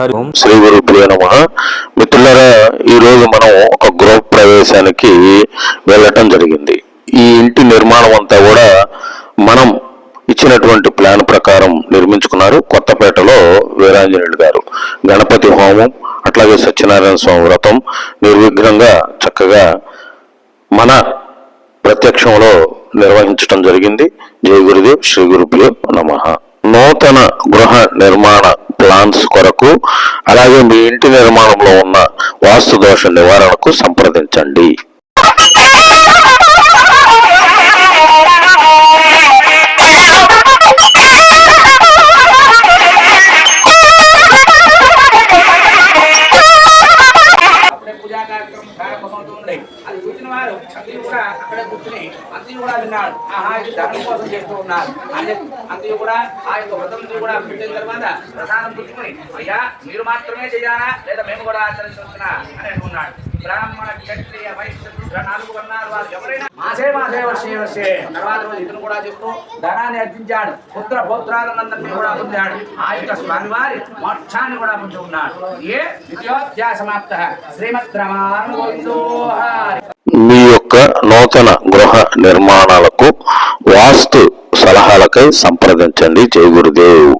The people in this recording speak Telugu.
హరి ఓం. శ్రీ గురుభ్యో నమ. మిత్రులారా ఈరోజు మనం ఒక గృహ ప్రవేశానికి వెళ్ళటం జరిగింది. ఈ ఇంటి నిర్మాణం అంతా కూడా మనం ఇచ్చినటువంటి ప్లాన్ ప్రకారం నిర్మించుకున్నారు కొత్తపేటలో వీరాంజనేయుడు గారు. గణపతి హోమం అట్లాగే సత్యనారాయణ స్వామి వ్రతం నిర్విఘ్నంగా చక్కగా మన ప్రత్యక్షంలో నిర్వహించడం జరిగింది. జయ గురుదేవ్ శ్రీ గురుభ్యో నమ. నూతన గృహ నిర్మాణ ప్లాన్స్ కొరకు అలాగే మీ ఇంటి నిర్మాణంలో ఉన్న వాస్తు దోష నివారణకు సంప్రదించండి. అది చూసిన వారు అందరూ కూడా అక్కడ కూర్చుని అందరూ కూడా విన్నాడు. ఆహా ఇది ధర్మం కోసం చేస్తూ ఉన్నారు. అని అందరూ కూడా ఆ యొక్క వ్రతం కూడా పెట్టిన తర్వాత ప్రసాదం పుచ్చుకుని అయ్యా మీరు మాత్రమే చేయాలా? లేదా మేము కూడా ఆచరించవచ్చునా? అని అనుకున్నాడు బ్రాహ్మణ క్షత్రియ వైశ్య నాలుగు ఎవరైనా మాసే మాసే వర్షే వర్షే. తర్వాత రోజు ఇతను కూడా చెప్తూ ధనాన్ని అర్జించాడు పుత్ర పౌత్రాలందరినీ కూడా పొందాడు ఆ యొక్క స్వామివారి మోక్షాన్ని కూడా పొంది ఉన్నాడు ఏ ద్వితీయోధ్యాయ సమాప్త శ్రీమద్ మీ యొక్క నూతన గృహ నిర్మాణాలకు వాస్తు సలహాలకై సంప్రదించండి. జై గురుదేవ్.